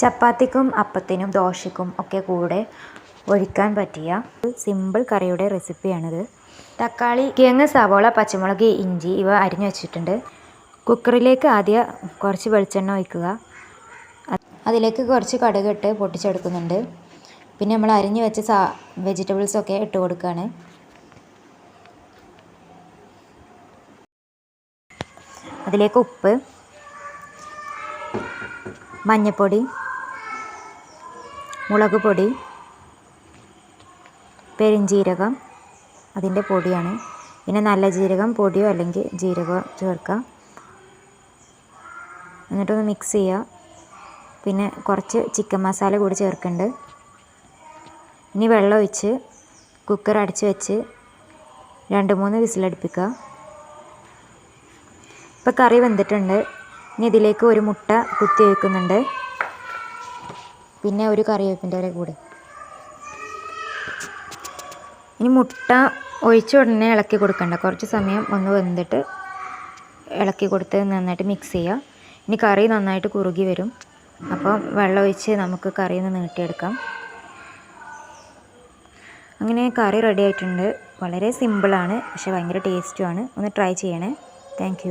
ചപ്പാത്തിക്കും അപ്പത്തിനും ദോശയ്ക്കും ഒക്കെ കൂടെ ഒഴിക്കാൻ പറ്റിയ സിമ്പിൾ കറിയുടെ റെസിപ്പിയാണിത് തക്കാളി കിഴങ്ങ് സവോള പച്ചമുളക് ഇഞ്ചി ഇവ അരിഞ്ഞു വെച്ചിട്ടുണ്ട്. കുക്കറിലേക്ക് ആദ്യം കുറച്ച് വെളിച്ചെണ്ണ ഒഴിക്കുക. അതിലേക്ക് കുറച്ച് കടുകിട്ട് പൊട്ടിച്ചെടുക്കുന്നുണ്ട്. പിന്നെ നമ്മൾ അരിഞ്ഞു വെച്ച സാ വെജിറ്റബിൾസൊക്കെ ഇട്ട് കൊടുക്കുകയാണ്. അതിലേക്ക് ഉപ്പ് മഞ്ഞൾപ്പൊടി മുളക് പൊടി പെരിഞ്ജീരകം അതിന്റെ പൊടിയാണ്. പിന്നെ നല്ല ജീരകം പൊടിയോ അല്ലെങ്കിൽ ജീരകമോ ചേർക്കാം എന്നിട്ടൊന്ന് മിക്സ് ചെയ്യുക. പിന്നെ കുറച്ച് ചിക്കൻ മസാല കൂടി ചേർക്കുന്നുണ്ട്. ഇനി വെള്ളം ഒഴിച്ച് കുക്കർ അടച്ച് വെച്ച് രണ്ട് മൂന്ന് വിസിലടുപ്പിക്കുക ഇപ്പോൾ കറി വെന്തിട്ടുണ്ട്. ഇനി ഇതിലേക്ക് ഒരു മുട്ട കുത്തി വയ്ക്കുന്നുണ്ട് പിന്നെ ഒരു കറിവേപ്പിന്റെ ഇല കൂടെ. ഇനി മുട്ട ഒഴിച്ച ഉടനെ ഇളക്കി കൊടുക്കണ്ട. കുറച്ച് സമയം ഒന്ന് വെന്തിട്ട് ഇളക്കി കൊടുത്ത് നന്നായിട്ട് മിക്സ് ചെയ്യുക ഇനി കറി നന്നായിട്ട് കുറുകി വരും. അപ്പോൾ വെള്ളം ഒഴിച്ച് നമുക്ക് കറി ഒന്ന് നീട്ടിയെടുക്കാം. അങ്ങനെ കറി റെഡി ആയിട്ടുണ്ട്. വളരെ സിമ്പിളാണ് പക്ഷെ ഭയങ്കര ടേസ്റ്റുമാണ് ഒന്ന് ട്രൈ ചെയ്യണേ. താങ്ക്